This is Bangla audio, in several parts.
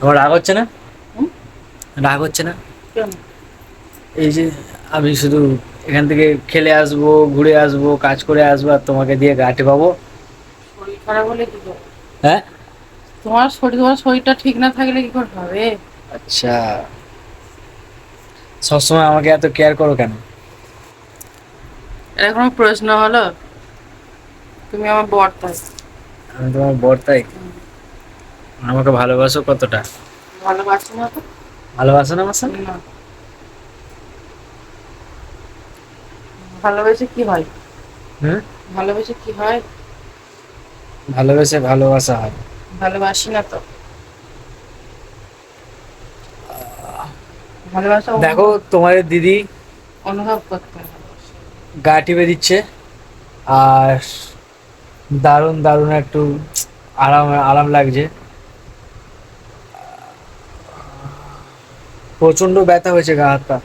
আমার রাগ হচ্ছে না? রাগ হচ্ছে না? এই যে আমি শুধু এখান থেকে খেলে আসব ঘুরে আসব কাজ করে আসব আর তোমাকে দিয়ে গাটে পাবো। শরীর খারাপ হলে কি হ্যাঁ? তোমার শরীর তোমার শরীরটা ঠিক না থাকলে কি করে হবে? আচ্ছা। সবসময় আমাকে এত কেয়ার করো কেন? এটা কোনো প্রশ্ন হলো? তুমি আমার বর তাই। আমি তোমার বর তাই? আমাকে ভালোবাসো কতটা? ভালোবাসি না ভালোবাসো না ভালোবেসে কি হয়? হুম ভালোবেসে কি হয়? ভালোবেসে ভালোবাসা হয়। ভালোবাসি না তো। ভালোবাসা দেখো তোমার দিদি অনুভব করতে হয়। গা টিপে দিচ্ছে আর দারুণ দারুণ একটু আরাম আরাম লাগছে। প্রচণ্ড ব্যথা হয়েছে গা হাতটা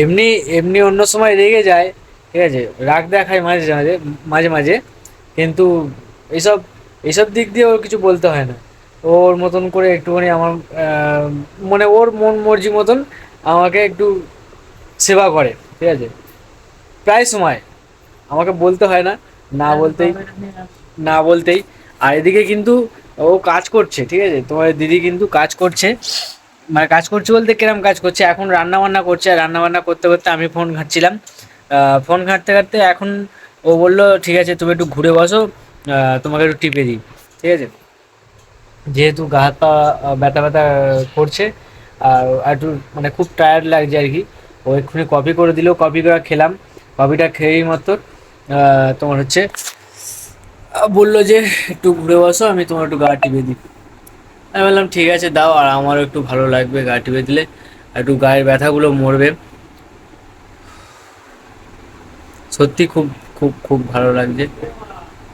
এমনি এমনি অন্য সময় রেগে যায় ঠিক আছে? রাগ দেখায় মাঝে মাঝে মাঝে মাঝে। কিন্তু এইসব এইসব দিক দিয়ে ওর কিছু বলতে হয় না। ওর মতন করে একটুখানি আমার মানে ওর মন মর্জি মতন আমাকে একটু সেবা করে ঠিক আছে? প্রায় সময়। আমাকে বলতে হয় না না বলতেই না বলতেই। আর এদিকে কিন্তু ও কাজ করছে, ঠিক আছে? তোমার দিদি কিন্তু কাজ করছে। মানে কাজ করছে বলতে কিরম কাজ করছে? এখন রান্না বান্না করছে, আর রান্না বান্না করতে করতে আমি ফোন ঘাঁটছিলাম। ফোন ঘাঁটতে ঘাঁটতে এখন ও বলল, ঠিক আছে, তুমি একটু ঘুরে বসো তোমাকে একটু টিপে দিই। ঠিক আছে? যেহেতু গা হাত পা ব্যথা ব্যথা করছে, আর একটু মানে খুব টায়ার্ড লাগছে আর কি। ও এক্ষুনি কপি করে দিলেও কপি করে খেলাম। কপিটা খেয়েই মাত্র তোমার হচ্ছে বলল যে একটু ঘুরে বসো আমি তোমার একটু গা টিপে দিই। আমি বললাম ঠিক আছে দাও আর আমারও একটু ভালো লাগবে গা টিপে দিলে একটু গায়ের ব্যথাগুলো মরবে। সত্যি খুব খুব খুব ভালো লাগছে।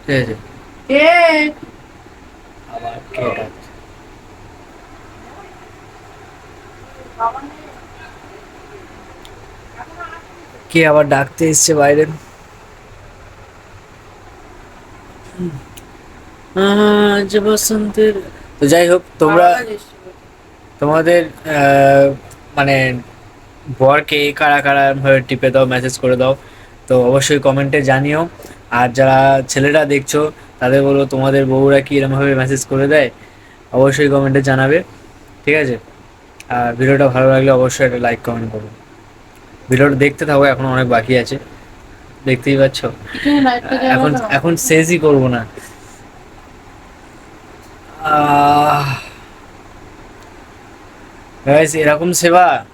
ঠিক আছে। কে? আবার কে ডাকছে? কে আবার ডাকতে এসছে বাইরে? আজ বসন্তের তো যাই হোক তোমরা তোমাদের মানে বরকে কারা কারা ভাবে টিপে দাও মেসেজ করে দাও তো অবশ্যই কমেন্টে জানিও। আর যারা ছেলেরা দেখছ তাদের বলো তোমাদের বউরা কি এরমভাবে মেসেজ করে দেয় অবশ্যই কমেন্টে জানাবে ঠিক আছে? আর ভিডিওটা ভালো লাগলে অবশ্যই একটা লাইক কমেন্ট করো। ভিডিওটা দেখতে থাকো এখন অনেক বাকি আছে। দেখতেই পাচ্ছ? এখন এখন শেষই করব না। Guys, এরকম সেবা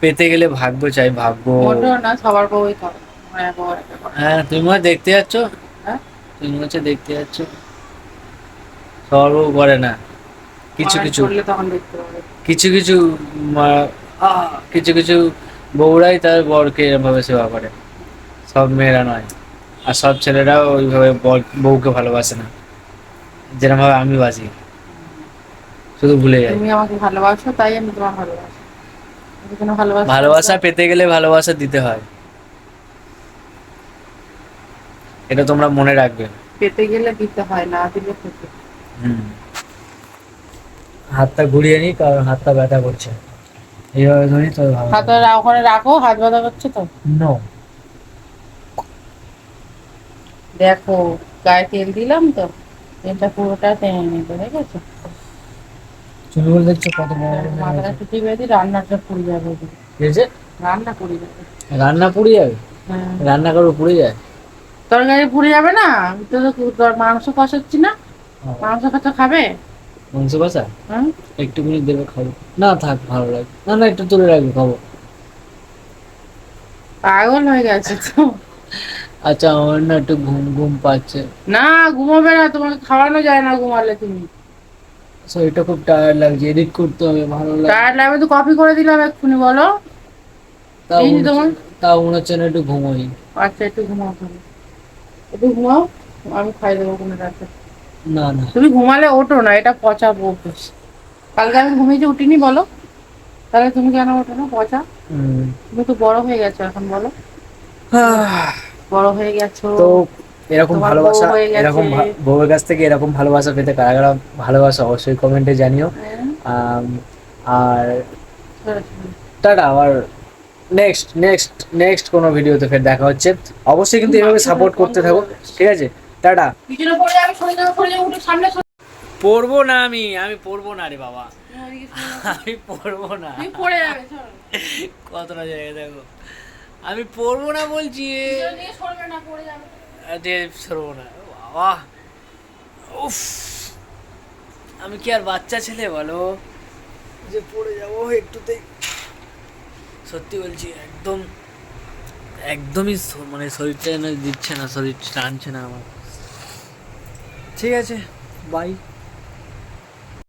পেতে গেলে ভাগ্য চাই ভাগ্য। না সবার বউই। হ্যাঁ তুমি মনে দেখতে যাচ্ছ? হ্যাঁ? তুমি হচ্ছে দেখতে যাচ্ছ? সবার বউ করে না। কিছু কিছু। করলে তখন দেখতে পাবে। কিছু কিছু কিছু কিছু বউরাই তার বরকে এরমভাবে সেবা করে। সব মেয়েরা নয়। আর সব ছেলেরাও ওইভাবে বউকে ভালোবাসে না। যেরকমভাবে আমি বাসি শুধু ভুলে যাই। তুমি আমাকে ভালোবাসো তাই আমি তোমার ভালোবাসি। ভালোবাসা পেতে গেলে ভালোবাসা দিতে হয়। এটা তোমরা মনে রাখবে। পেতে গেলে দিতে হয় না দিলে পেতে হুম। হাতটা ঘুরিয়ে নি কারণ হাতটা ব্যথা করছে। এইভাবে ধরি তো ভালো হাত ওখানে রাখো হাত ব্যথা করছে তো? নো দেখো গায়ে তেল দিলাম তো তেলটা পুরোটা টেনে নেবে দেখেছ চুলগুলো দেখছ কত হয়ে মাথাটা ছুটি বেঁধে রান্নাটা পুড়ে যাবে হয়েছে? রান্না পুড়ে যাবে। রান্না পুড়ে যাবে? হ্যাঁ। রান্না করব পুড়ে যায়? তরকারি পুড়ে যাবে না? তো মাংস কষাচ্ছি না। মাংস কষা খাবে? মাংস কষা? হুম একটুখানি দেবে খাব। না থাক ভালো লাগে না না একটু তুলে রাখবি খাব। পাগল হয়ে গেছে তো। আচ্ছা আমার না একটু ঘুম ঘুম পাচ্ছে। না ঘুমাবে না তোমাকে খাওয়ানো যায় না ঘুমালে তুমি। শরীরটা খুব টায়ার্ড লাগছে এডিট করতে হবে ভালো লাগে লাগবে তো কপি করে দিলাম এক্ষুনি বলো। তাও মনে হচ্ছে- না একটু ঘুমোই। আচ্ছা একটু ঘুমাও তুমি। একটু ঘুমাও আমি খাই দেবো কোনো রাতে না না। তুমি ঘুমালে ওঠো না এটা পচা অভ্যেস কালকে আমি ঘুমিয়েছি উঠিনি বলো। তাহলে তুমি কেন ওঠো না পচা। তুমি তো বড় হয়ে গেছো এখন বলো। আহ, বড় হয়ে গেছো তো এরকম ভালোবাসা হয়ে। এরকম বউয়ের কাছ থেকে এরকম ভালোবাসা পেতে কারা কারা ভালোবাসা অবশ্যই কমেন্টে জানিও। আর ছেড়ে ছেড়ে। টাটা আবার নেক্সট নেক্সট নেক্সট কোনো ভিডিওতে ফের দেখা হচ্ছে। অবশ্যই কিন্তু এভাবে সাপোর্ট করতে থাকো। ঠিক আছে টাটা। পড়ব না আমি আমি পড়ব না রে বাবা। যাবে। আমি পড়ব? না। তুমি পড়ে যাবে কতটা জায়গা দেখো। আমি পড়ব না বলছি। সরবো না বাবা উফ। আমি কি আর বাচ্চা ছেলে বলো? যে পড়ে যাব একটুতেই। সত্যি বলছি একদম একদমই মানে শরীরটা দিচ্ছে না শরীর টানছে না আমার। ঠিক আছে বাই